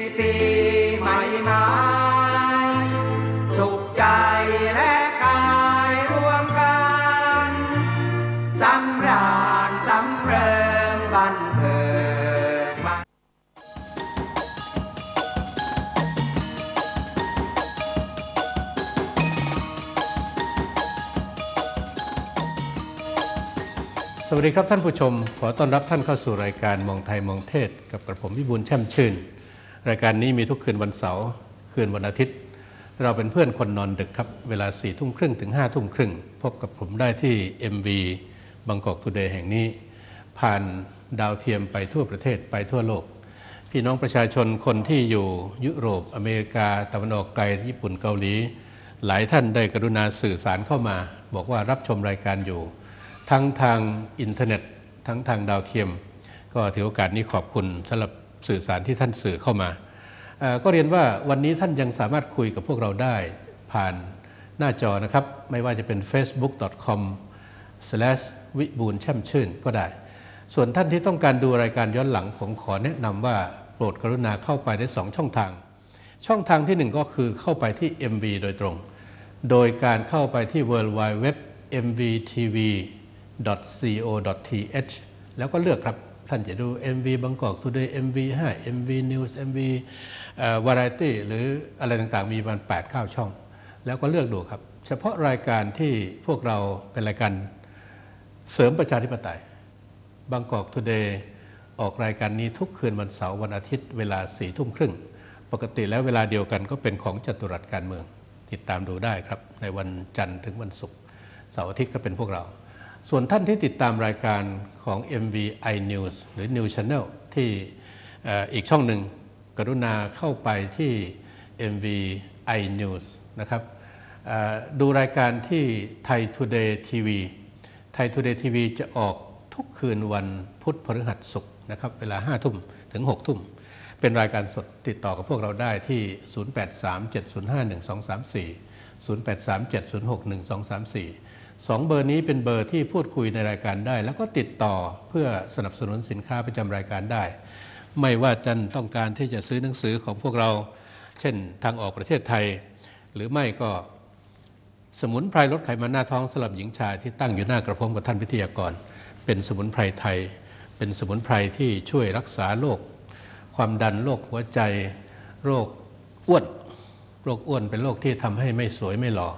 ปีใหม่มาสุขใจและกายรวมกันสำราญสำเริงบันเทิงมาสวัสดีครับท่านผู้ชม ขอต้อนรับท่านเข้าสู่รายการมองไทยมองเทศ กับกระผมวิบูลแช่มชื่น รายการนี้มีทุกคืนวันเสาร์คืนวันอาทิตย์ เราเป็นเพื่อนคนนอนดึกครับ เวลา4ี่ทุ่มครึ่งถึง5้าทุ่มครึ่งพบกับผมได้ที่ MV บางกอกทูเดย์แห่งนี้ ผ่านดาวเทียมไปทั่วประเทศไปทั่วโลก พี่น้องประชาชนคนที่อยู่ยุโรปอเมริกาตะวันออกไกลญี่ปุ่นเกาหลี หลายท่านได้กรุณาสื่อสารเข้ามา บอกว่ารับชมรายการอยู่ ทั้งทางอินเทอร์เน็ต ทั้งทางดาวเทียม ก็ถือโอกาสนี้ขอบคุณสำหรับ สื่อสารที่ท่านสื่อเข้ามาก็เรียนว่าวันนี้ท่านยังสามารถคุยกับพวกเราได้ผ่านหน้าจอนะครับ ไม่ว่าจะเป็น facebook.com w i b u l ช่ำชื่นก็ได้ ส่วนท่านที่ต้องการดูรายการย้อนหลัง ผมขอแนะนำว่าโปรดกรุณาเข้าไปได้ 2 ช่องทาง ช่องทางทีหนึ่1 ก็คือเข้าไปที่ MV โดยตรง โดยการเข้าไปที่ world wide web mvtv co.th แล้วก็เลือกครับ ท่านจะดู MV บางกอก Today MV 5 MV News MV เอ่อ Variety หรืออะไรต่างๆ มีประมาณ8 9 ช่อง แล้วก็เลือกดูครับ เฉพาะรายการที่พวกเราเป็นรายการเสริมประชาธิปไตยบางกอกทูเดย์ออกรายการนี้ทุกคืนวันเสาร์วันอาทิตย์เวลาสี่ทุ่มครึ่ง ปกติแล้วเวลาเดียวกันก็เป็นของจัตุรัสการเมือง ติดตามดูได้ครับ ในวันจันทร์ถึงวันศุกร์เสาร์อาทิตย์ก็เป็นพวกเรา ส่วนท่านที่ติดตามรายการของ MVI News หรือ New Channel ที่อีกช่องหนึ่งกรุณาเข้าไปที่ MVI News นะครับดูรายการที่ Thai Today TV ไทย Today TV จะออกทุกคืนวันพุธพฤหัสศุกร์นะครับเวลา 5 ทุ่มถึง 6 ทุ่ม เป็นรายการสดติดต่อกับพวกเราได้ที่ 0837051234 0837061234 สองเบอร์นี้เป็นเบอร์ที่พูดคุยในรายการได้ แล้วก็ติดต่อเพื่อสนับสนุนสินค้าประจำรายการได้ ไม่ว่าท่านต้องการที่จะซื้อหนังสือของพวกเรา เช่นทางออกประเทศไทย หรือไม่ก็สมุนไพรลดไขมันหน้าท้องสำหรับหญิงชายที่ตั้งอยู่หน้ากระผมกับท่านวิทยากร เป็นสมุนไพรไทย เป็นสมุนไพรที่ช่วยรักษาโรคความดันโรคหัวใจ โรคอ้วน โรคอ้วนเป็นโรคที่ทำให้ไม่สวยไม่หล่อ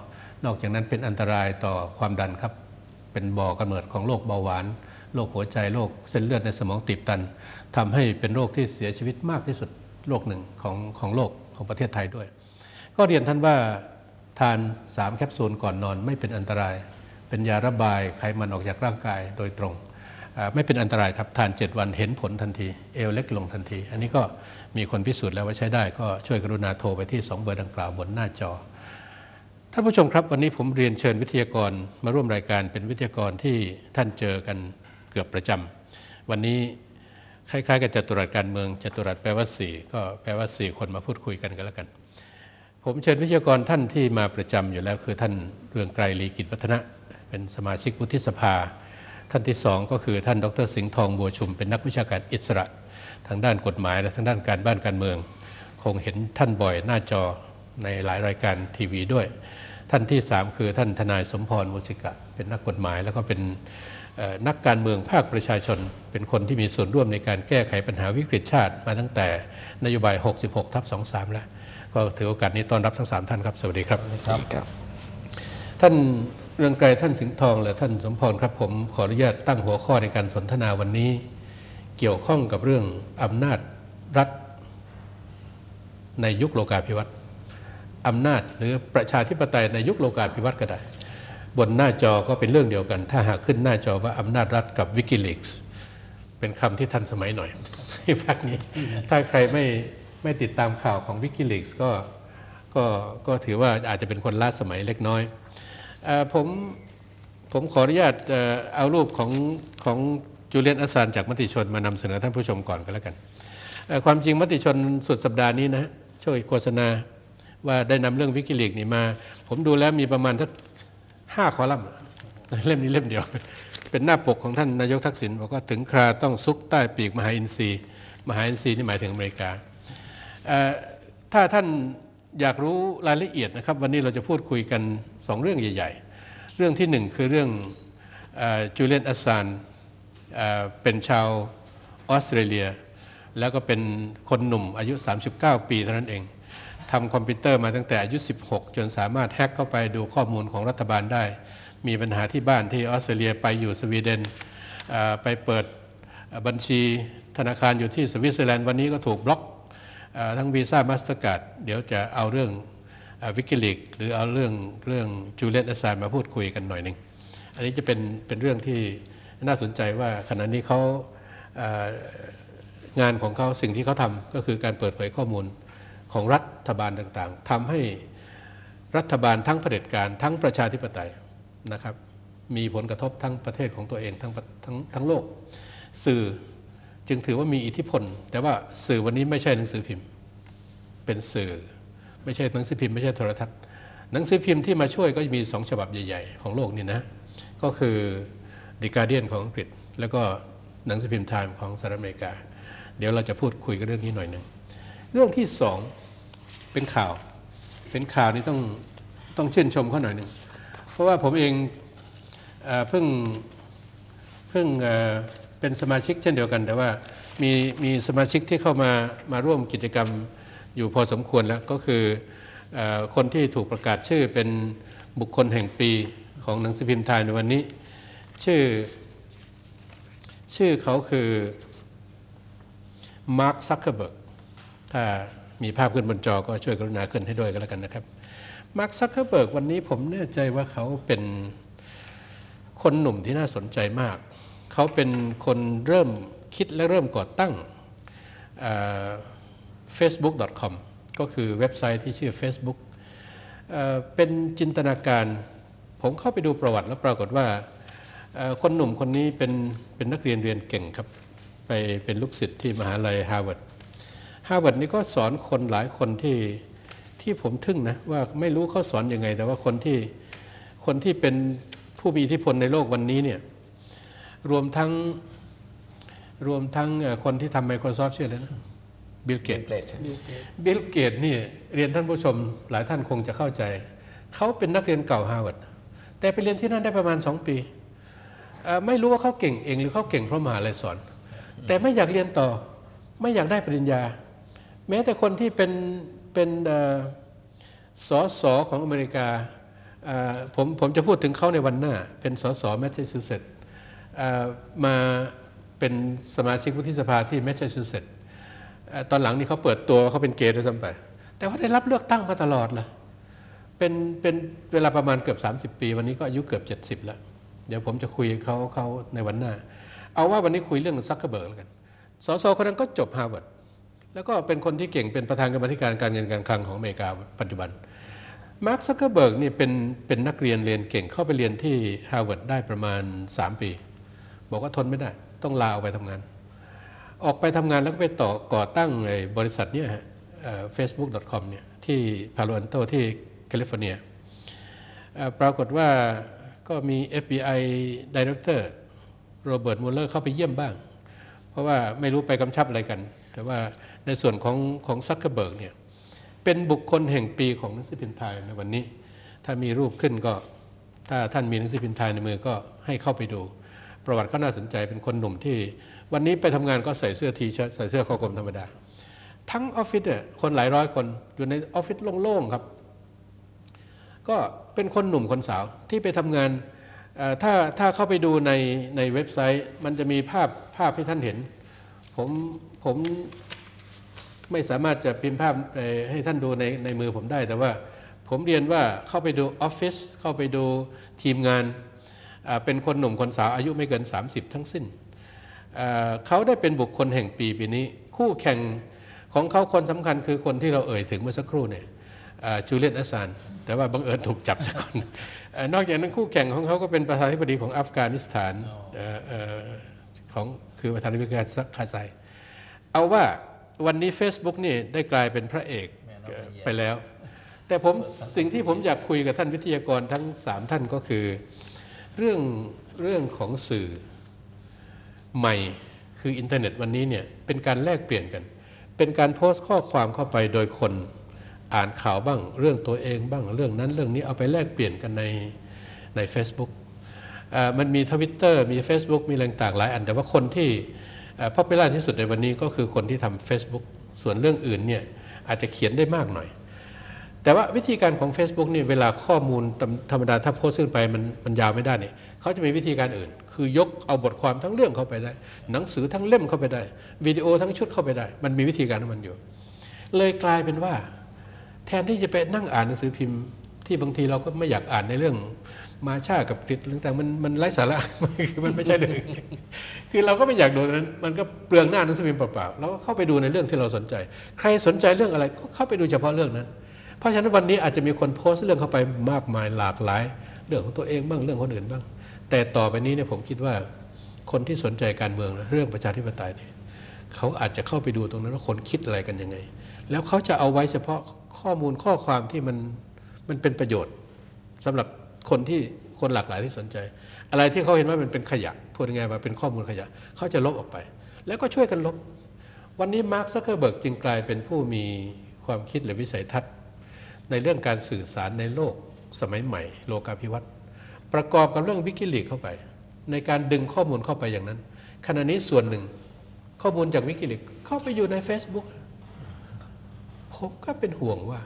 นอกจากนั้นเป็นอันตรายต่อความดันครับ เป็นบ่อกำเนิดของโรคเบาหวานโรคหัวใจโรคเส้นเลือดในสมองตีบตันทำให้เป็นโรคที่เสียชีวิตมากที่สุดโรคหนึ่งของของโลกของประเทศไทยด้วย ก็เรียนท่านว่าทาน 3 แคปซูลก่อนนอนไม่เป็นอันตราย เป็นยาระบายไขมันออกจากร่างกายโดยตรง ไม่เป็นอันตรายครับ ทาน 7 วันเห็นผลทันที เอวเล็กลงทันที อันนี้ก็มีคนพิสูจน์แล้วว่าใช้ได้ ก็ช่วยกรุณาโทรไปที่ 2 เบอร์ดังกล่าวบนหน้าจอ ท่านผู้ชมครับ วันนี้ผมเรียนเชิญวิทยากรมาร่วมรายการเป็นวิทยากรที่ท่านเจอกันเกือบประจำวันนี้คล้ายๆกับจตุรัสการเมืองจตุรัสแปลว่าสี่ก็แปลว่าสี่คนมาพูดคุยกันกันแล้วกัน ผมเชิญวิทยากรท่านที่มาประจำอยู่แล้ว คือท่านเรืองไกรลีกิจวัฒนะ เป็นสมาชิกวุฒิสภา ท่านที่สองก็คือท่านดรสิงห์ทองบัวชุม เป็นนักวิชาการอิสระ ทางด้านกฎหมายและทางด้านการบ้านการเมือง คงเห็นท่านบ่อยหน้าจอ ในหลายรายการทีวีด้วย ท่านที่ 3 คือท่านทนายสมพรมุสิกะ เป็นนักกฎหมาย แล้วก็เป็นเอ่อนักการเมืองภาคประชาชน เป็นคนที่มีส่วนร่วมในการแก้ไขปัญหาวิกฤตชาติ มาตั้งแต่นโยบาย 66 ทับ 23 แล้ว ก็ถือโอกาสนี้ต้อนรับทั้งสามท่านครับ สวัสดีครับ ครับ ท่านเรืองไกรท่านสิงห์ทองและท่านสมพรครับผมขออนุญาตตั้งหัวข้อในการสนทนาวันนี้ เกี่ยวข้องกับเรื่องอำนาจรัฐในยุคโลกาภิวัตน์ อำนาจ หรือประชาธิปไตยในยุคโลกาภิวัตน์ก็ได้ บนหน้าจอก็เป็นเรื่องเดียวกัน ถ้าหากขึ้นหน้าจอว่าอำนาจรัฐกับวิกิลีกส์เป็นคำที่ทันสมัยหน่อยที่ภาคนี้ ถ้าใครไม่ไม่ติดตามข่าวของวิกิลีกส์ก็ก็ก็ถือว่าอาจจะเป็นคนล้าสมัยเล็กน้อยอผมผมขออนุญาตเอารูปของของจูเลียนอัสซานจากมติชนมานำเสนอท่านผู้ชมก่อนกันแล้วกัน ความจริงมติชนสุดสัปดาห์นี้นะช่วยโฆษณา ว่าได้นำเรื่องวิกิลีกนี่มา ผมดูแล้วมีประมาณสักห้าคอลัมน์เล่มนี้เล่มเดียว เป็นหน้าปกของท่านนายกทักษิณบอกว่าถึงคราต้องซุกใต้ปีกมหาอินทรีย์มหาอินทรีย์นี่หมายถึงอเมริกา ถ้าท่านอยากรู้รายละเอียดนะครับ วันนี้เราจะพูดคุยกันสองเรื่องใหญ่ ๆ เรื่องที่หนึ่งคือเรื่องจูเลียนอัสซานเป็นชาวออสเตรเลีย แล้วก็เป็นคนหนุ่มอายุ 39 ปีเท่านั้นเอง ทำคอมพิวเตอร์มาตั้งแต่อายุ 16 จนสามารถแฮ็กเข้าไปดูข้อมูลของรัฐบาลได้ มีปัญหาที่บ้านที่ออสเตรเลียไปอยู่สวีเดนไปเปิดบัญชีธนาคารอยู่ที่สวิตเซอร์แลนด์วันนี้ก็ถูกบล็อกอทั้งวีซ่ามาสเตอร์การ์ดเดี๋ยวจะเอาเรื่องวิกิลิกหรือเอาเรื่องเรื่องจูเลียนอ s ซานมาพูดคุยกันหน่อยหนึ่งอันนี้จะเป็นเป็นเรื่องที่น่าสนใจว่าขณะนี้เขางานของเขาสิ่งที่เขาทำก็คือการเปิดเผยข้อมูล ของรัฐบาลต่างๆทำให้รัฐบาลทั้งเผด็จการทั้งประชาธิปไตยนะครับ มีผลกระทบทั้งประเทศของตัวเองทั้งทั้งทั้งโลก สื่อจึงถือว่ามีอิทธิพล แต่ว่าสื่อวันนี้ไม่ใช่หนังสือพิมพ์ เป็นสื่อไม่ใช่หนังสือพิมพ์ไม่ใช่โทรทัศน์ หนังสือพิมพ์ที่มาช่วยก็มีสองฉบับใหญ่ ๆ ของโลกนี่นะก็คือ The Guardian ของอังกฤษ แล้วก็หนังสือพิมพ์ Time ของสหรัฐอเมริกา เดี๋ยวเราจะพูดคุยกันเรื่องนี้หน่อยหนึ่ง เรื่องที่สองเป็นข่าว เป็นข่าวนี่ต้องต้องชื่นชมเขาหน่อยหนึ่งเพราะว่าผมเองเพิ่งเพิ่งเป็นสมาชิกเช่นเดียวกัน แต่ว่ามีมีสมาชิกที่เข้ามามาร่วมกิจกรรมอยู่พอสมควรแล้วก็คือออคนที่ถูกประกาศชื่อเป็นบุคคลแห่งปีของหนังสือพิมพ์ไทยในวันนี้ ชื่อ ชื่อเขาคือมาร์คซักเคอร์เบิร์ก ถ้ามีภาพขึ้นบนจอก็ช่วยกรุณาขึ้นให้ด้วยกันแล้วกันนะครับมาร์คซักเคอร์เบิร์กวันนี้ผมแน่ใจว่าเขาเป็นคนหนุ่มที่น่าสนใจมาก เขาเป็นคนเริ่มคิดและเริ่มก่อตั้ง facebook.com ก็คือเว็บไซต์ที่ชื่อ Facebook เอเป็นจินตนาการ ผมเข้าไปดูประวัติแล้วปรากฏว่าคนหนุ่มคนนี้เป็นเป็นนักเรียนเรียนเก่งครับ ไปเป็นลูกศิษย์ที่มหาลัยฮาร์วาร์ด ฮาร์วาร์ดนี่ก็สอนคนหลายคนที่ที่ผมทึ่งนะว่าไม่รู้เขาสอนอยังไง แต่ว่าคนที่คนที่เป็นผู้มีอิทธิพลในโลกวันนี้เนี่ยรวมทั้งรวมทั้งเอ่อคนที่ทำ Microsoft ชื่ออะไรนะบิลเกตเกรดใช่ไหมบิลเกตนี่เรียนท่านผู้ชมหลายท่านคงจะเข้าใจ เขาเป็นนักเรียนเก่าฮาร์วาร์ดแต่ไปเรียนที่นั่นได้ประมาณ 2 ปีเอ่อไม่รู้ว่าเขาเก่งเองหรือเขาเก่งเพราะมหาลัยสอน แต่ไม่อยากเรียนต่อไม่อยากได้ปริญญา แม้แต่คนที่เป็นเป็นอสอสอของอเมริกาผมผมจะพูดถึงเขาในวันหน้า เป็นสอสอแมสซาชูเซตส์มาเป็นสมาชิกวุฒิสภาที่แมสซาชูเซตส์ตอนหลังนี่เขาเปิดตัวเขาเป็นเกย์ด้วยซ้ำไป แต่ว่าได้รับเลือกตั้งมาตลอดเล่ะเป็นเป็นเวลาประมาณเกือบ 30 ปี วันนี้ก็อายุเกือบ 70 แล้ว เดี๋ยวผมจะคุยเขาเขาในวันหน้า เอาว่าวันนี้คุยเรื่องซักเกอร์เบิร์กแล้วกันสสคนนั้นก็จบฮาร์วาร์ด แล้วก็เป็นคนที่เก่งเป็นประธานกรรมธิการการเงินการคลังของอเมริกาปัจจุบันมาร์คซักเกอร์เบิร์กนี่เป็นเป็นนักเรียนเรียนเก่งเข้าไปเรียนที่ฮาร์วาร์ดได้ประมาณ 3 ปี บอกว่าทนไม่ได้ ต้องลาออกไปทำงาน ออกไปทำงานแล้วก็ไปต่อก่อตั้งไอ้บริษัทเนี่ยฮะเฟซบุ๊ก .com เนี่ยที่พาโลอันโตที่แคลิฟอร์เนียปรากฏว่าก็มี FBI Director โรเบิร์ตมูลเลอร์เข้าไปเยี่ยมบ้าง เพราะว่าไม่รู้ไปกำชับอะไรกัน แต่ว่า ในส่วนของของซักเคอร์เบิร์กเนี่ยเป็นบุคคลแห่งปีของหนังสือพิมพ์ไทยในวันนี้ ถ้ามีรูปขึ้นก็ถ้าท่านมีหนังสือพิมพ์ไทยในมือก็ให้เข้าไปดู ประวัติก็น่าสนใจเป็นคนหนุ่มที่ วันนี้ไปทำงานก็ใส่เสื้อทีเชิ้ตใส่เสื้อคอกลมธรรมดา ทั้งออฟฟิศเนี่ยคนหลายร้อยคนอยู่ในออฟฟิศโล่งๆครับ ก็เป็นคนหนุ่มคนสาวที่ไปทำงานถ้าถ้าเข้าไปดูในในเว็บไซต์ มันจะมีภาพภาพให้ท่านเห็น ผมผม ไม่สามารถจะพิมพ์ภาพให้ท่านดูในในมือผมได้ แต่ว่าผมเรียนว่าเข้าไปดูออฟฟิศเข้าไปดูทีมงานเป็นคนหนุ่มคนสาวอายุไม่เกิน 30 ทั้งสิ้น เขาได้เป็นบุคคลแห่งปีปีนี้ คู่แข่งของเขาคนสำคัญคือคนที่เราเอ่ยถึงเมื่อสักครู่เนี่ยจูเลียนอัสซานแต่ว่าบังเอิญถูกจับสักคนอนอกจากนั้นคู่แข่งของเขาก็เป็นประธานาธิบดีของอัฟกานิสถานเอ่ออของคือประธานาธิบดีคาไซเอาว่า วันนี้ Facebook นี่ได้กลายเป็นพระเอกเอ่อไปแล้ว แต่ผมสิ่งที่ผมอยากคุยกับท่านวิทยากรทั้งสามท่านก็คือ เรื่องเรื่องของสื่อใหม่คืออินเทอร์เน็ตวันนี้เนี่ยเป็นการแลกเปลี่ยนกันไปเป็นการโพสต์ข้อความเข้าไปโดยคนอ่านข่าวบ้างเรื่องตัวเองบ้างเรื่องนั้นเรื่องนี้เอาไปแลกเปลี่ยนกันในใน Facebook เอ่อมันมีทวิตเตอร์มี Facebook มีอะไรต่างๆหลายอัน แต่ว่าคนที่ พอ p ป l a r ที่สุดในวันนี้ก็คือคนที่ทำ Facebook ส่วนเรื่องอื่นเนี่ยอาจจะเขียนได้มากหน่อย แต่ว่าวิธีการของ Facebook นี่ยเวลาข้อมูลธรรมธรรมดาถ้าโพสต์ขึ้นไปมันมันยาวไม่ได้เนี่ยเขาจะมีวิธีการอื่น คือยกเอาบทความทั้งเรื่องเข้าไปได้ หนังสือทั้งเล่มเข้าไปได้วิดีโอทั้งชุดเข้าไปได้ มันมีวิธีการของมันอยู่ เลยกลายเป็นว่า แทนที่จะไปนั่งอ่านหนังสือพิมพ์ ที่บางทีเราก็ไม่อยากอ่านในเรื่อง มาชากับกริดต่างๆมันมันไร้สาระมันไม่ใช่เรื่องคือเราก็ไม่อยากดูนั้น มันก็เปลืองหน้าหนังสือพิมพ์เปล่าๆเราก็เข้าไปดูในเรื่องที่เราสนใจ ใครสนใจเรื่องอะไรก็เข้าไปดูเฉพาะเรื่องนั้น เพราะฉะนั้นวันนี้อาจจะมีคนโพสต์เรื่องเข้าไปมากมายหลากหลาย เรื่องของตัวเองบ้างเรื่องคนอื่นบ้าง แต่ต่อไปนี้เนี่ยผมคิดว่า คนที่สนใจการเมืองเรื่องประชาธิปไตยเนี่ยเขาอาจจะเข้าไปดูตรงนั้นว่าคนคิดอะไรกันยังไง แล้วเขาจะเอาไว้เฉพาะข้อมูลข้อความที่มันมันเป็นประโยชน์สำหรับ คนที่คนหลากหลายที่สนใจ อะไรที่เขาเห็นว่ามันเป็นขยะพูดง่ายว่าเป็นข้อมูลขยะเขาจะลบออกไป แล้วก็ช่วยกันลบ วันนี้มาร์คซักเคอร์เบิร์กจึงกลายเป็นผู้มีความคิดหรือวิสัยทัศน์ ในเรื่องการสื่อสารในโลกสมัยใหม่ โลกาภิวัตน์ประกอบกับเรื่องวิกิลีกเข้าไป ในการดึงข้อมูลเข้าไปอย่างนั้น ขณะนี้ส่วนหนึ่งข้อมูลจากวิกิลีกเข้าไปอยู่ใน Facebook ผมก็เป็นห่วงว่า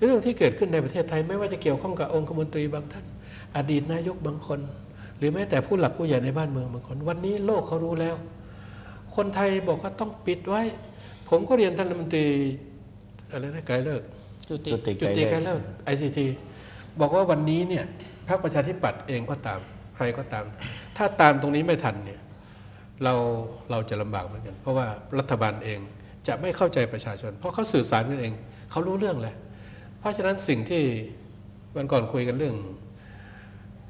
เรื่องที่เกิดขึ้นในประเทศไทยไม่ว่าจะเกี่ยวข้องกับองคมนตรีบางท่าน อดีตนายกบางคน หรือแม้แต่ผู้หลักผู้ใหญ่ในบ้านเมืองบางคน วันนี้โลกเขารู้แล้ว คนไทยบอกว่าต้องปิดไว้ ผมก็เรียนท่านรัฐมนตรีอะไรนะไกลเลิกจุติจุติจุติการเลิกไอซีทีบอกว่าวันนี้เนี่ยพรรคประชาธิปัตย์เองก็ตามใครก็ตาม ถ้าตามตรงนี้ไม่ทันเนี่ยเราเราจะลำบากเหมือนกัน เพราะว่ารัฐบาลเองจะไม่เข้าใจประชาชน เพราะเขาสื่อสารกันเอง เขารู้เรื่องแหละ เพราะฉะนั้นสิ่งที่วันก่อนคุยกันเรื่อง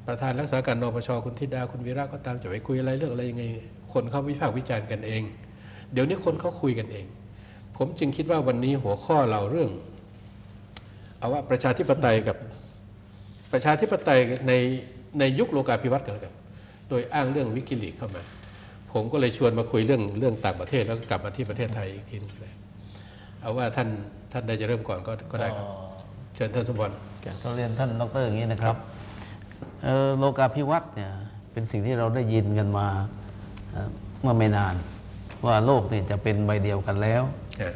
ประธานรักษาการนปชคุณธิดาคุณวีระก็ตามจะไปคุยอะไรเรื่องอะไรยังไง คนเขาวิพากษ์วิจารณ์กันเอง เดี๋ยวนี้คนเขาคุยกันเอง ผมจึงคิดว่าวันนี้หัวข้อเราเรื่อง เอาว่าประชาธิปไตยกับประชาธิปไตยในในยุคโลกาภิวัตน์กันแล้วกันโดยอ้างเรื่องวิกิลีกเข้ามา ผมก็เลยชวนมาคุยเรื่องเรื่องต่างประเทศแล้วก็กลับมาที่ประเทศไทยอีกทีนึงเลยเอาว่าท่านท่านใดจะเริ่มก่อนก็ก็ได้ครับ ชิญท่านสมบัติต้องเรียนท่านดรอย่างนี้นะครับเอ่อโลกาภิวัตน์เนี่ยเป็นสิ่งที่เราได้ยินกันมาเอ่อเมื่อไม่นาน ว่าโลกเนี่ยจะเป็นใบเดียวกันแล้วนะ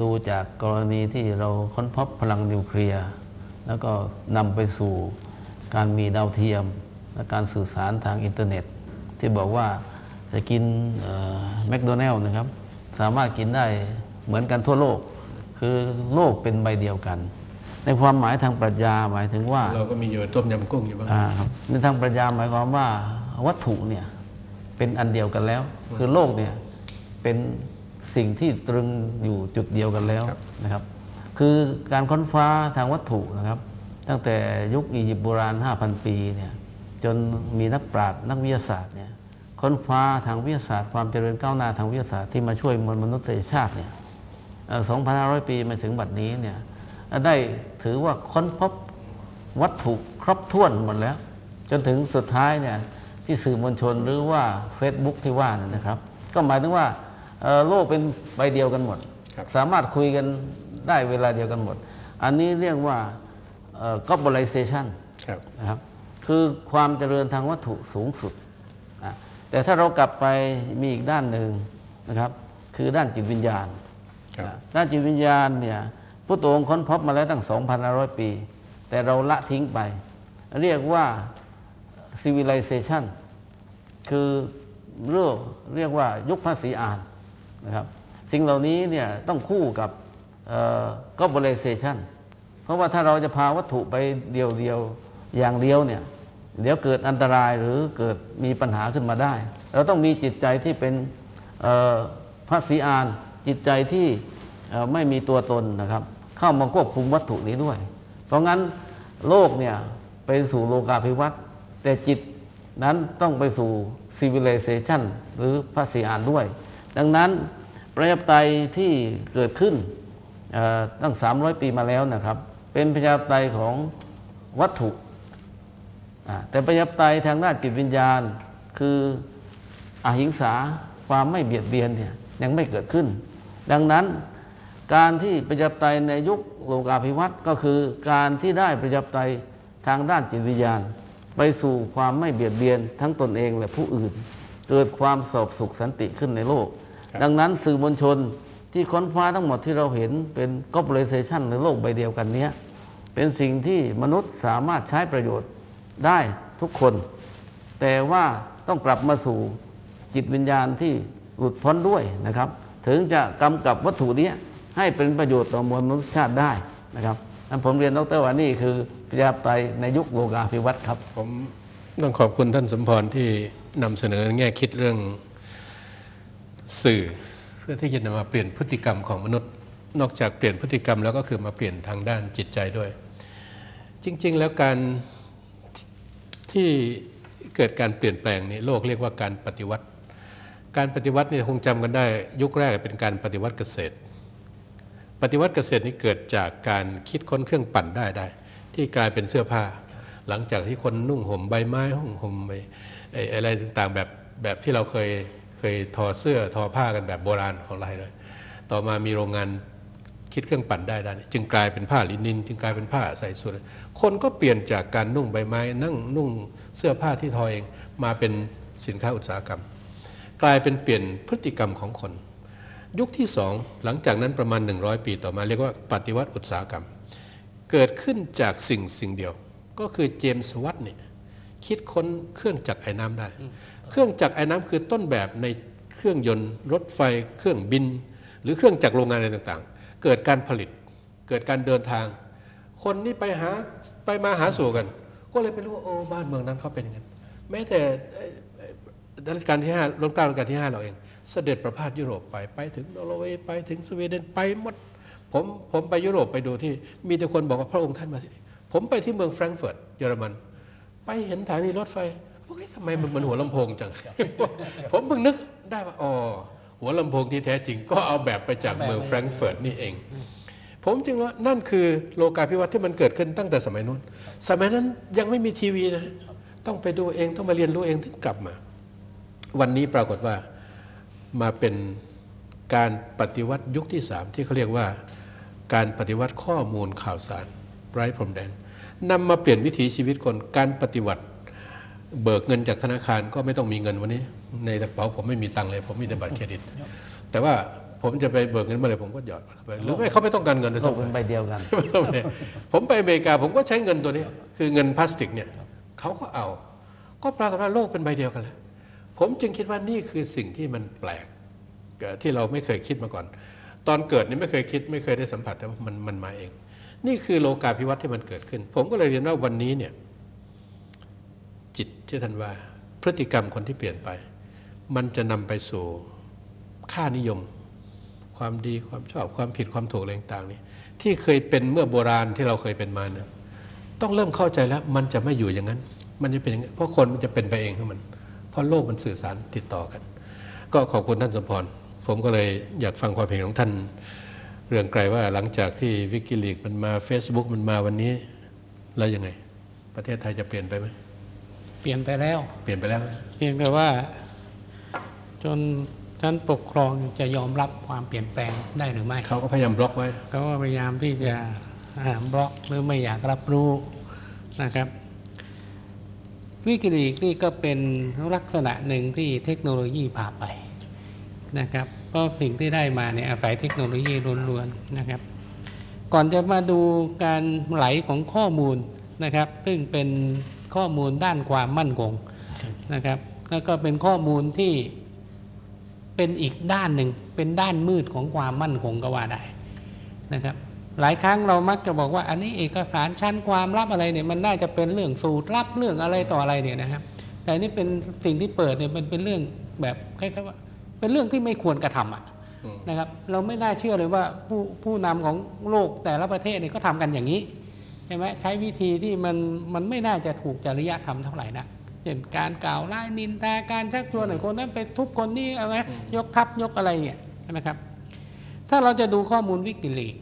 ดูจากกรณีที่เราค้นพบพลังนิวเคลียร์แล้วก็นำไปสู่การมีดาวเทียม และการสื่อสารทางอินเทอร์เน็ต ที่บอกว่าจะกินแมคโดนัลล์นะครับ สามารถกินได้เหมือนกันทั่วโลก คือโลกเป็นใบเดียวกัน ในความหมายทางปรัชญาหมายถึงว่า เราก็มีอยู่ต้มยำกุ้งอยู่บ้างอ่าครับในทางปรัชญาหมายความว่าวัตถุเนี่ยเป็นอันเดียวกันแล้ว คือโลกเนี่ยเป็นสิ่งที่ตรึงอยู่จุดเดียวกันแล้วนะครับ คือการค้นฟ้าทางวัตถุนะครับ ตั้งแต่ยุคอียิปต์โบราณ 5,000 ปีเนี่ยจนมีนักปราชญ์นักวิทยาศาสตร์เนี่ยค้นคว้าทางวิทยาศาสตร์ความเจริญก้าวหน้าทางวิทยาศาสตร์ที่มาช่วยมวลมนุษยชาติเนี่ยเอ่อ2,500 ปีมาถึงบัดนี้เนี่ย ได้ถือว่าค้นพบวัตถุครบถ้วนหมดแล้ว จนถึงสุดท้ายเนี่ยที่สื่อมวลชนหรือว่า Facebook ที่ว่าเนี่ยนะครับ ก็หมายถึงว่าเอ่อโลกเป็นใบเดียวกันหมดครับสามารถคุยกันได้เวลาเดียวกันหมด อันนี้เรียกว่าเอ่อ globalization ครับนะครับคือความเจริญทางวัตถุสูงสุดอะแต่ถ้าเรากลับไปมีอีกด้านหนึ่งนะครับ คือด้านจิตวิญญาณครับอะด้านจิตวิญญาณเนี่ย พุทธองค์ค้นพบมาแล้วตั้ง 2,500 ปี แต่เราละทิ้งไป เรียกว่า civilization คือเรียกเรียกว่ายุคภาษีอ่านนะครับสิ่งเหล่านี้เนี่ยต้องคู่กับ globalization เพราะว่าถ้าเราจะพาวัตถุไปเดียวๆอย่างเดียวเนี่ยเดี๋ยวเกิดอันตรายหรือเกิดมีปัญหาขึ้นมาได้ เราต้องมีจิตใจที่เป็นเอ่อพระศรีอาน จิตใจที่ไม่มีตัวตนนะครับ เข้ามาควบคุมวัตถุนี้ด้วย เพราะงั้นโลกเนี่ยไปสู่โลกาภิวัตน์แต่จิตนั้นต้องไปสู่ civilization หรือพระศรีอานด้วย ดังนั้นประชาธิปไตยที่เกิดขึ้นตั้ง 300 ปีมาแล้วนะครับ เป็นประชาธิปไตยของวัตถุ แต่ประชาธิปไตยทางด้านจิตวิญญาณ คืออหิงสาความไม่เบียดเบียนเนี่ยยังไม่เกิดขึ้น ดังนั้น การที่ประชาธิปไตยในยุคโลกาภิวัตน์ก็คือการที่ได้ประชาธิปไตยทางด้านจิตวิญญาณ ไปสู่ความไม่เบียดเบียนทั้งตนเองและผู้อื่น เกิดความสอบสุขสันติขึ้นในโลก ดังนั้นสื่อมวลชนที่ค้นคว้าทั้งหมดที่เราเห็นเป็น globalization ในโลกใบเดียวกันเนี้ยเป็นสิ่งที่มนุษย์สามารถใช้ประโยชน์ได้ทุกคน แต่ว่าต้องกลับมาสู่จิตวิญญาณที่หลุดพ้นด้วยนะครับ ถึงจะกำกับวัตถุเนี้ย ให้เป็นประโยชน์ต่อมวลมนุษยชาติได้นะครับนั้นผมเรียนดรว่านี่คือประชาธิปไตยในยุคโลกาภิวัตน์ครับ ผมต้องขอบคุณท่านสมพรที่นำเสนอแง่คิดเรื่องสื่อ เพื่อที่จะนำมาเปลี่ยนพฤติกรรมของมนุษย์ นอกจากเปลี่ยนพฤติกรรมแล้วก็คือมาเปลี่ยนทางด้านจิตใจด้วย จริง ๆ แล้วการที่เกิดการเปลี่ยนแปลงนี้โลกเรียกว่าการปฏิวัติ การปฏิวัตินี่คงจำกันได้ ยุคแรกเป็นการปฏิวัติเกษตร ปฏิวัติเกษตรนี้เกิดจากการคิดค้นเครื่องปั่นได้ได้ ที่กลายเป็นเสื้อผ้า หลังจากที่คนนุ่งห่มใบไม้ห่มห่มอะไรต่างๆแบบแบบที่เราเคยเคยทอเสื้อทอผ้ากันแบบโบราณของเราเลยต่อมามีโรงงานคิดเครื่องปั่นได้ได้จึงกลายเป็นผ้าลินิน จึงกลายเป็นผ้าใส่สุดคนก็เปลี่ยนจากการนุ่งใบไม้นั่งนุ่งเสื้อผ้าที่ทอเองมาเป็นสินค้าอุตสาหกรรม กลายเป็นเปลี่ยนพฤติกรรมของคน ยุคที่สองหลังจากนั้นประมาณ 100 ปีต่อมาเรียกว่าปฏิวัติอุตสาหกรรม เกิดขึ้นจากสิ่งสิ่งเดียว ก็คือเจมส์วัตต์เนี่ยคิดค้นเครื่องจักรไอ้น้ำได้ เครื่องจักรไอ้น้ำคือต้นแบบในเครื่องยนต์รถไฟ เครื่องบิน หรือเครื่องจักรโรงงานอะไรต่างๆ เกิดการผลิต เกิดการเดินทาง คนนี่ไปหาไปมาหาสู่กัน ก็เลยไปรู้ว่าโอ้บ้านเมืองนั้นเขาเป็นย่างนั้นแม้แต่รัชกาลที่ห้ารัชกาลรัชกาลที่ห้าเราเอง เสด็จประพาสยุโรปไปไปถึงนอร์เวย์ไปถึงสวีเดนไปหมดผมผมไปยุโรปไปดูที่มีแต่คนบอกว่าพระองค์ท่านมาที่นี่ผมไปที่เมืองแฟรงก์เฟิร์ตเยอรมัน ไปเห็นสถานีรถไฟว่าทำไมมันเหมือนหัวลำโพงจัง ผมเพิ่งนึกได้ว่าอ๋อหัวลำโพงที่แท้จริงก็เอาแบบไปจากเมืองแฟรงก์เฟิร์ตนี่เอง ผมจึงว่านั่นคือโลกาภิวัตน์ที่มันเกิดขึ้นตั้งแต่สมัยนู้น สมัยนั้นยังไม่มีทีวีนะ ต้องไปดูเองต้องมาเรียนรู้เองถึงกลับมา วันนี้ปรากฏว่า มาเป็นการปฏิวัติยุคที่สามที่เขาเรียกว่าการปฏิวัติข้อมูลข่าวสารไร้พรมแดนนำมาเปลี่ยนวิถีชีวิตคนการปฏิวัติ เบิกเงินจากธนาคารก็ไม่ต้องมีเงินวันนี้ ในกระเป๋าผมไม่มีตังค์เลย ผมมีแต่บัตรเครดิต แต่ว่าผมจะไปเบิกเงินเมื่อไหร่ผมก็หยอดเข้าไปหรือไม่เขาไม่ต้องการเงินเลยโลสักกเป็นใบเดียวกัน ผมไปอเมริกาผมก็ใช้เงินตัวนี้ คือเงินพลาสติกเนี่ยเขาก็เอา ก็ปรากฏว่าโลกเป็นใบเดียวกันเลย ผมจึงคิดว่านี่คือสิ่งที่มันแปลกที่เราไม่เคยคิดมาก่อน ตอนเกิดนี่ไม่เคยคิดไม่เคยได้สัมผัสแต่ว่ามันมันมาเอง นี่คือโลกาภิวัตน์ที่มันเกิดขึ้น ผมก็เลยเรียนว่าวันนี้เนี่ยจิตที่ท่านว่า พฤติกรรมคนที่เปลี่ยนไป มันจะนำไปสู่ค่านิยม ความดีความชอบความผิดความถูกอะไรต่างๆนี่ที่เคยเป็นเมื่อโบราณที่เราเคยเป็นมาเนี่ยต้องเริ่มเข้าใจแล้วมันจะไม่อยู่อย่างนั้น มันจะเป็นอย่างนั้นเพราะคนมันจะเป็นไปเองของมัน ราะโลกมันสื่อสารติดต่อกัน ก็ขอบคุณท่านสมพร ผมก็เลยอยากฟังความเห็นของท่าน เรื่องไกลว่าหลังจากที่วิกิลีกมันมา Facebook มันมาวันนี้แล้วยังไง ประเทศไทยจะเปลี่ยนไปไหมเปลี่ยนไปแล้ว เปลี่ยนไปแล้วเพียงแต่ว่า จนชั้นปกครองจะยอมรับความเปลี่ยนแปลงได้หรือไม่เขาก็พยายามบล็อกไว้เขาก็พยายามที่จะอ่าบล็อกหรือไม่อยากรับรู้นะครับ วิกิลีกนี่ก็เป็นลักษณะหนึ่งที่เทคโนโลยีพาไปนะครับเพราะสิ่งที่ได้มาเนี่ยอาศัยเทคโนโลยีล้วนๆนะครับ ก่อนจะมาดูการไหลของข้อมูลนะครับ ซึ่งเป็นข้อมูลด้านความมั่นคงนะครับแล้วก็เป็นข้อมูลที่เป็นอีกด้านหนึ่งเป็นด้านมืดของความมั่นคงก็ว่าได้นะครับ หลายครั้งเรามักจะบอกว่าอันนี้เอกสารชั้นความลับอะไรเนี่ยมันน่าจะเป็นเรื่องสูตรลับเรื่องอะไรต่ออะไรเนี่ยนะครับ แต่นี่เป็นสิ่งที่เปิดเนี่ยมันเป็นเรื่องแบบคล้ายๆว่า เป็นเรื่องที่ไม่ควรกระทำอะนะครับ เราไม่น่าเชื่อเลยว่าผู้ผู้นำของโลกแต่ละประเทศเนี่ยก็ทำกันอย่างนี้ใช่ไหมใช้วิธีที่มันมันไม่น่าจะถูกจริยธรรมเท่าไหร่นะเช่นการกล่าวร้ายนินทาการชักชวนให้คนนั้นไปทุบคนนี้อะไรยกทัพยกอะไรเนี่ยใช่ไหมครับ ถ้าเราจะดูข้อมูลวิกิลีก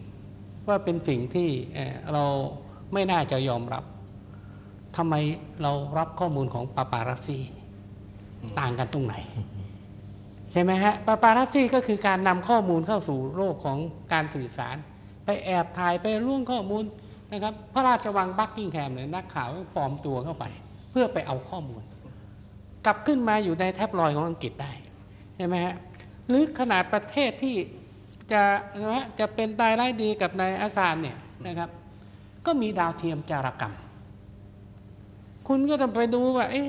ว่าเป็นสิ่งที่เอ่อเราไม่น่าจะยอมรับทำไมเรารับข้อมูลของปาปารัสซีต่างกันตรงไหน ใช่ไหมฮะปาปารัสซี่ก็คือการนำข้อมูลเข้าสู่โลกของการสื่อสาร ไปแอบถ่ายไปล่วงข้อมูลนะครับ พระราชวังบักกิงแฮมเนี่ยนักข่าวปลอมตัวเข้าไป เพื่อไปเอาข้อมูล กลับขึ้นมาอยู่ในแท็บลอยด์ของอังกฤษได้ ใช่ไหมฮะหรือขนาดประเทศที่ จะนะฮะจะเป็นตายไร้ดีกับนายอาซานเนี่ยนะครับ ก็มีดาวเทียมจารกรรม คุณก็ต้องไปดูว่า เอ๊ะ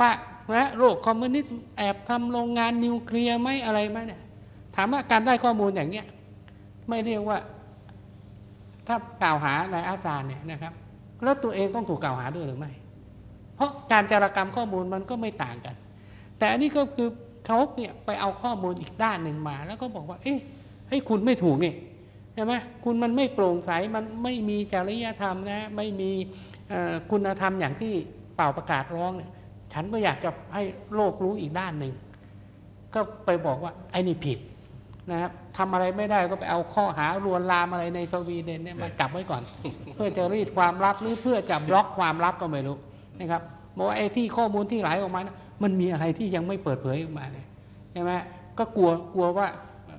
ปะนะโลกคอมมิวนิสต์แอบทำโรงงานนิวเคลียร์ไหมอะไรไหมเนี่ย ถามว่าการได้ข้อมูลอย่างเนี้ยไม่เรียกว่า ถ้ากล่าวหานายอาซานเนี่ยนะครับ แล้วตัวเองต้องถูกกล่าวหาด้วยหรือไม่ เพราะการจารกรรมข้อมูลมันก็ไม่ต่างกัน แต่อันนี้ก็คือเขาเนี่ยไปเอาข้อมูลอีกด้านหนึ่งมา แล้วก็บอกว่า เอ๊ะ เฮ้ยคุณไม่ถูกนี่ใช่ไหมคุณมันไม่โปร่งใสมันไม่มีจริยธรรมนะไม่มีคุณธรรมอย่างที่เป่าประกาศร้องเนี่ยฉันก็อยากจะให้โลกรู้อีกด้านหนึ่งก็ไปบอกว่าไอ้นี่ผิดนะครับทำอะไรไม่ได้ก็ไปเอาข้อหาลวนลามอะไรในสวีเดนเนี่ยมาจับไว้ก่อน เพื่อจะรีดความลับหรือเพื่อจะบล็อกความลับก็ไม่รู้นะครับบอกว่าไอ้ที่ข้อมูลที่ไหลออกมานะมันมีอะไรที่ยังไม่เปิดเผยออกมาเนี่ยใช่ไหมก็กลัวกลัวว่า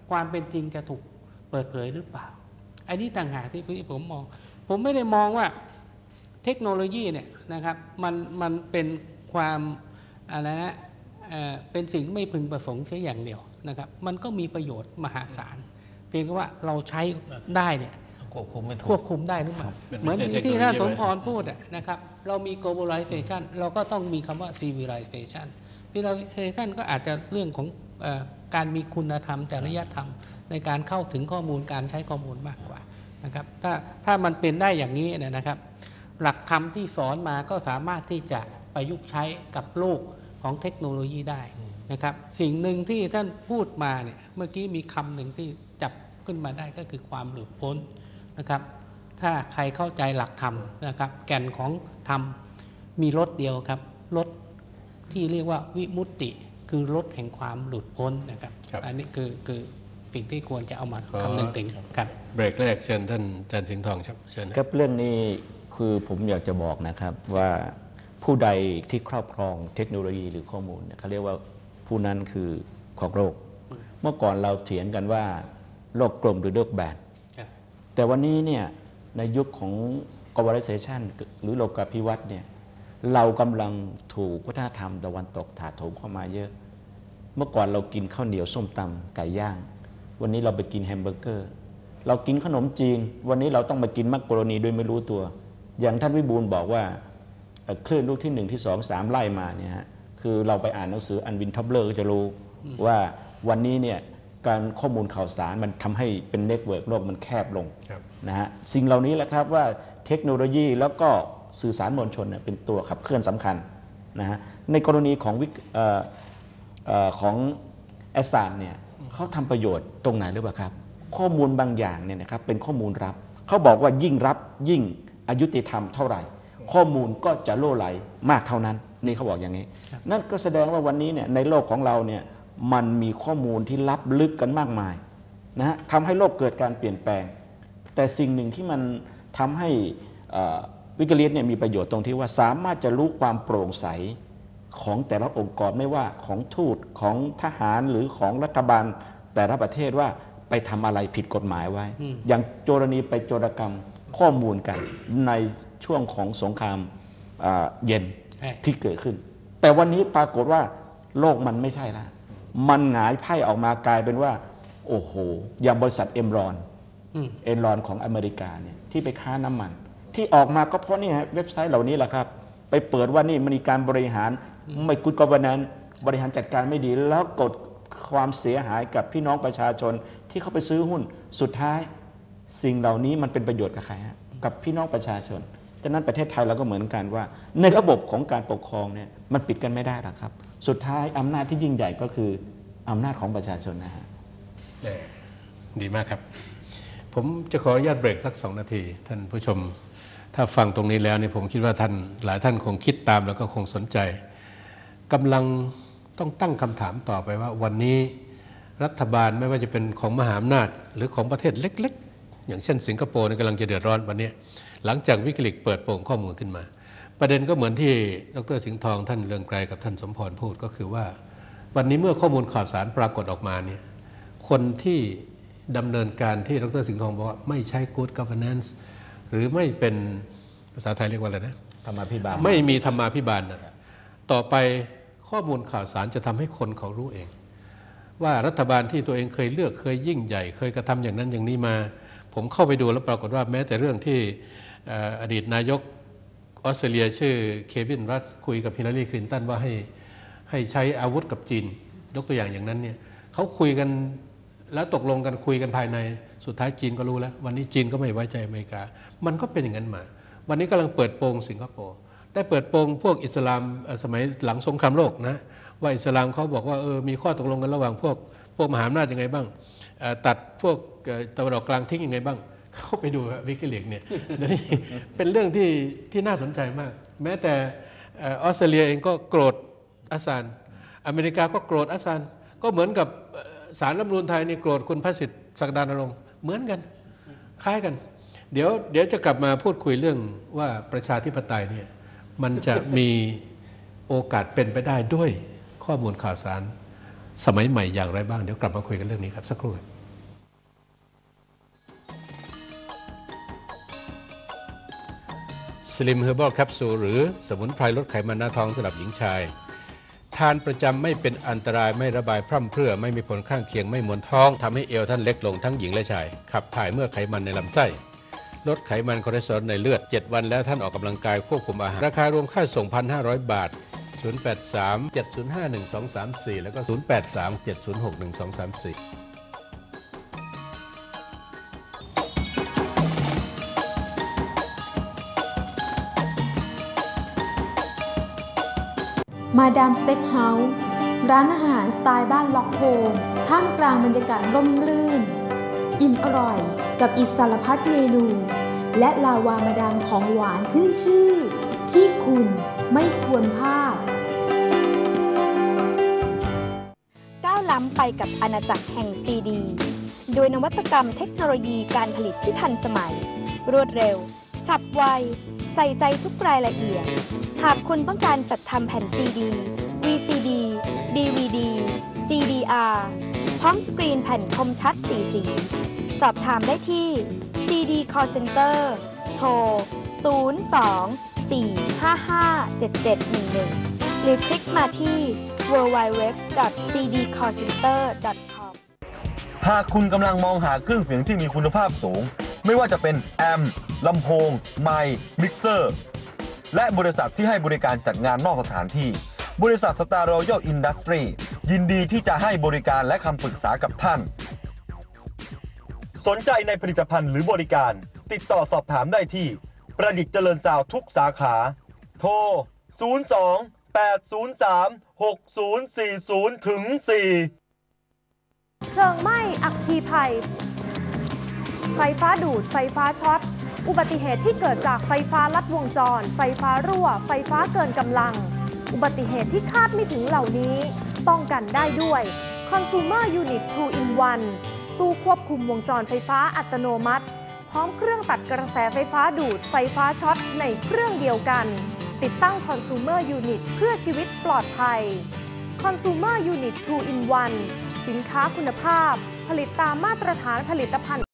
ความเป็นจริงจะถูกเปิดเผยหรือเปล่า อันนี้ต่างหากที่ที่ผมมอง ผมไม่ได้มองว่าเทคโนโลยีเนี่ยนะครับมันมันเป็นความอะไรนะเอ่อเป็นสิ่งไม่พึงประสงค์เสียอย่างเดียวนะครับมันก็มีประโยชน์มหาศาล เพียงแต่ว่าเราใช้ได้เนี่ยควบคุมไม่ถูควกบคุมได้หรือเปล่าเป็นเหมือนไม่ใช่ที่เทคโนโลยีท่านสมไว้พรพูดอะนะครับเรามี globalization เราก็ต้องมีคำว่า civilization civilization ก็อาจจะเรื่องของเออ การมีคุณธรรมจริยธรรม ในการเข้าถึงข้อมูลการใช้ข้อมูลมากกว่านะครับถ้าถ้ามันเป็นได้อย่างนี้เนี่ยนะครับ หลักคำที่สอนมาก็สามารถที่จะประยุกต์ใช้กับโลกของเทคโนโลยีได้นะครับ สิ่งหนึ่งที่ท่านพูดมาเนี่ยเมื่อกี้มีคำหนึ่งที่จับขึ้นมาได้ก็คือความหลุดพ้นนะครับ ถ้าใครเข้าใจหลักธรรมนะครับ แก่นของธรรมมีรถเดียวครับรถที่เรียกว่าวิมุตติ คือรถแห่งความหลุดพ้นนะครับครับอันนี้คือคือสิ่งที่ควรจะเอามาขอคำนึงถึงครับเบรกแรกเชิญท่านอาจารย์สิงห์ทองครับเชิญครับเรื่องนี้คือผมอยากจะบอกนะครับว่าผู้ใดที่ครอบครองเทคโนโลยีหรือข้อมูลเนี่ยเขาเรียกว่าผู้นั้นคือของโลกเมื่อก่อนเราเถียงกันว่าโลกกลมหรือโลกแบนครับแต่วันนี้เนี่ยในยุคของ globalization หรือโลกาภิวัตน์เนี่ย เรากำลังถูกวัฒนธรรมตะวันตกถาโถมเข้ามาเยอะ เมื่อก่อนเรากินข้าวเหนียวส้มตำไก่ย่าง วันนี้เราไปกินแฮมเบอร์เกอร์ เรากินขนมจีน วันนี้เราต้องมากินมักโกโรนีโดยไม่รู้ตัว อย่างท่านวิบูลย์บอกว่าเอ่อคลื่นลูกที่หนึ่งที่สองสามไล่มาเนี่ยฮะคือเราไปอ่านหนังสืออันวินท็อปเลอร์ก็จะรู้ว่าวันนี้เนี่ยการข้อมูลข่าวสารมันทำให้เป็นเน็ตเวิร์กโลกมันแคบลงครับนะฮะสิ่งเหล่านี้แหละครับว่าเทคโนโลยีแล้วก็ สื่อสารมวลชนเนี่ยเป็นตัวขับเคลื่อนสำคัญนะฮะในกรณีของวิกเอ่อเอ่อของแอสซานเนี่ยเขาทำประโยชน์ตรงไหนหรือเปล่าครับ ข้อมูลบางอย่างเนี่ยนะครับเป็นข้อมูลรับเขาบอกว่ายิ่งรับยิ่งอายุติธรรมเท่าไหร่ ข้อมูลก็จะโล่ไหลมากเท่านั้น นี่เขาบอกอย่างนี้ นั่นก็แสดงว่าวันนี้เนี่ยในโลกของเราเนี่ยมันมีข้อมูลที่ลับลึกกันมากมายนะฮะทำให้โลกเกิดการเปลี่ยนแปลง แต่สิ่งหนึ่งที่มันทำให้เอ่อ วิกฤตเนี่ยมีประโยชน์ตรงที่ว่าสามารถจะรู้ความโปร่งใสของแต่ละองค์กรไม่ว่าของทูตของทหารหรือของรัฐบาลแต่ละประเทศว่าไปทำอะไรผิดกฎหมายไว้อืมอย่างโจรณีไปโจรกรรมข้อมูลกันในช่วงของสงครามอ่าเย็นใช่ที่เกิดขึ้น แต่วันนี้ปรากฏว่าโลกมันไม่ใช่ละมันหงายไพ่ออกมากลายเป็นว่า โอ้โห อย่างบริษัทเอ็มรอนอืมเอ็นรอนของอเมริกาเนี่ยที่ไปค้าน้ำมัน ที่ออกมาก็เพราะนี่ฮะเว็บไซต์เหล่านี้แหละครับ ไปเปิดว่านี่มันมีการบริหารไม่กุดกบนั้นบริหารจัดการไม่ดี แล้วกดความเสียหายกับพี่น้องประชาชนที่เขาไปซื้อหุ้นสุดท้ายสิ่งเหล่านี้มันเป็นประโยชน์กับใครฮะกับพี่น้องประชาชนฉะนั้นประเทศไทยเราก็เหมือนกันว่า ในระบบของการปกครองเนี่ยมันปิดกันไม่ได้หรอกครับ สุดท้ายอำนาจที่ยิ่งใหญ่ก็คืออำนาจของประชาชนนะฮะดีมากครับ ผมจะขออนุญาตเบรกสักสองนาที ท่านผู้ชม ถ้าฟังตรงนี้แล้วเนี่ยผมคิดว่าท่านหลายท่านคงคิดตามแล้วก็คงสนใจกำลังต้องตั้งคำถามต่อไปว่า วันนี้รัฐบาลไม่ว่าจะเป็นของมหาอำนาจ หรือของประเทศเล็ก ๆ อย่างเช่น สิงคโปร์เนี่ยกำลังจะเดือดร้อนวันนี้ หลังจากวิกฤตเปิดโปงข้อมูลขึ้นมา ประเด็นก็เหมือนที่ดรสิงห์ทองท่านเรืองไกรกับท่านสมพรพูดก็คือว่า วันนี้เมื่อข้อมูลข่าวสารปรากฏออกมาเนี่ยคนที่ดำเนินการที่ดรสิงห์ทองบอกว่าไม่ใช้ good governance หรือไม่เป็นภาษาไทยเรียกว่าอะไรนะธรรมาภิบาลไม่มีธรรมาภิบาลนะต่อไปข้อมูลข่าวสารจะทำให้คนเขารู้เอง ว่ารัฐบาลที่ตัวเองเคยเลือกเคยยิ่งใหญ่ เคยกระทำอย่างนั้นอย่างนี้มา ผมเข้าไปดูแล้วปรากฏว่าแม้แต่เรื่องที่เอ่ออดีตนายกออสเตรเลียชื่อเควินรัสคุยกับฮิลลารีคลินตันว่าให้ให้ใช้อาวุธกับจีน ยกตัวอย่างอย่างนั้นเนี่ยเขาคุยกัน แล้วตกลงกันคุยกันภายในสุดท้ายจีนก็รู้แล้ว วันนี้จีนก็ไม่ไว้ใจอเมริกา มันก็เป็นอย่างนั้นมา วันนี้กำลังเปิดโปงสิงคโปร์ได้เปิดโปงพวกอิสลามสมัยหลังสงครามโลกนะว่าอิสลามเขาบอกว่าเออมีข้อตกลงกันระหว่างพวกพวกมหาอำนาจยังไงบ้าง ตัดพวกตะวันออกกลางทิ้งยังไงบ้าง เข้าไปดูวิกิเลีกเนี่ยนี้เป็นเรื่องที่ที่น่าสนใจมาก แม้แต่ออสเตรเลียเองก็โกรธอัสซานอเมริกาก็โกรธอัสซานก็เหมือนกับ สารรัฐมนูญไทยนี่โกรธคุณพระสิทธิ์ศักดานรงค์เหมือนกัน คล้ายกัน เดี๋ยวเดี๋ยวจะกลับมาพูดคุยเรื่องว่าประชาธิปไตยเนี่ยมันจะมีโอกาสเป็นไปได้ด้วยข้อมูลข่าวสารสมัยใหม่อย่างไรบ้าง เดี๋ยวกลับมาคุยกันเรื่องนี้ครับ สักครู่สลิมเฮอร์บอลแคปซูลหรือสมุนไพรลดไขมันหน้าท้องสำหรับหญิงชาย ทานประจำไม่เป็นอันตรายไม่ระบายพร่ำเพรื่อไม่มีผลข้างเคียงไม่มวนท้องทำให้เอวท่านเล็กลงทั้งหญิงและชาย ขับถ่ายเมื่อไขมันในลำไส้ลดไขมันคอเลสเตอรอลในเลือด 7 วันแล้วท่านออกกำลังกายควบคุมอาหาร ราคารวมค่าส่ง 1,500 บาท 083 705 1234 แล้วก็ 083 706 1234 มาดามสเต็กเฮาส์ร้านอาหารสไตล์บ้านล็อกโฮมท่ามกลางบรรยากาศร่มรื่น อิ่มอร่อยกับอีกสารพัดเมนู และลาวามาดามของหวานขึ้นชื่อ ที่คุณไม่ควรพลาดก้าวล้ำไปกับอาณาจักรแห่งซีดี โดยนวัตกรรมเทคโนโลยีการผลิตที่ทันสมัย รวดเร็ว ฉับไว ใส่ใจทุกรายละเอียด หากคุณต้องการจัดทำแผ่นซีดี VCD DVD CDR พร้อมสกรีนแผ่นคมชัดสีสี สอบถามได้ที่ CD Call Center โทร 02 455 7711 หรือคลิกมาที่ www.cdcallcenter.com หากคุณกำลังมองหาเครื่องเสียงที่มีคุณภาพสูง ไม่ว่าจะเป็นแอมป์ลำโพง ไมค์มิกเซอร์ และบริษัทที่ให้บริการจัดงานนอกสถานที่ บริษัท Star Royal Industry ยินดีที่จะให้บริการและคำปรึกษากับท่าน สนใจในผลิตภัณฑ์หรือบริการ ติดต่อสอบถามได้ที่ ประดิษฐ์เจริญซาวทุกสาขา โทร 02 803 6040ถึง4เพลิงไหม้อัคคีภัย ไฟฟ้าดูด ไฟฟ้าช็อต อุบัติเหตุที่เกิดจากไฟฟ้าลัดวงจร ไฟฟ้ารั่ว ไฟฟ้าเกินกำลัง อุบัติเหตุที่คาดไม่ถึงเหล่านี้ ป้องกันได้ด้วย Consumer Unit 2 in 1 ตู้ควบคุมวงจรไฟฟ้าอัตโนมัติ พร้อมเครื่องตัดกระแสไฟฟ้าดูด ไฟฟ้าช็อตในเครื่องเดียวกัน ติดตั้ง Consumer Unit เพื่อชีวิตปลอดภัย Consumer Unit 2 in 1 สินค้าคุณภาพ ผลิตตามมาตรฐานผลิตภัณฑ์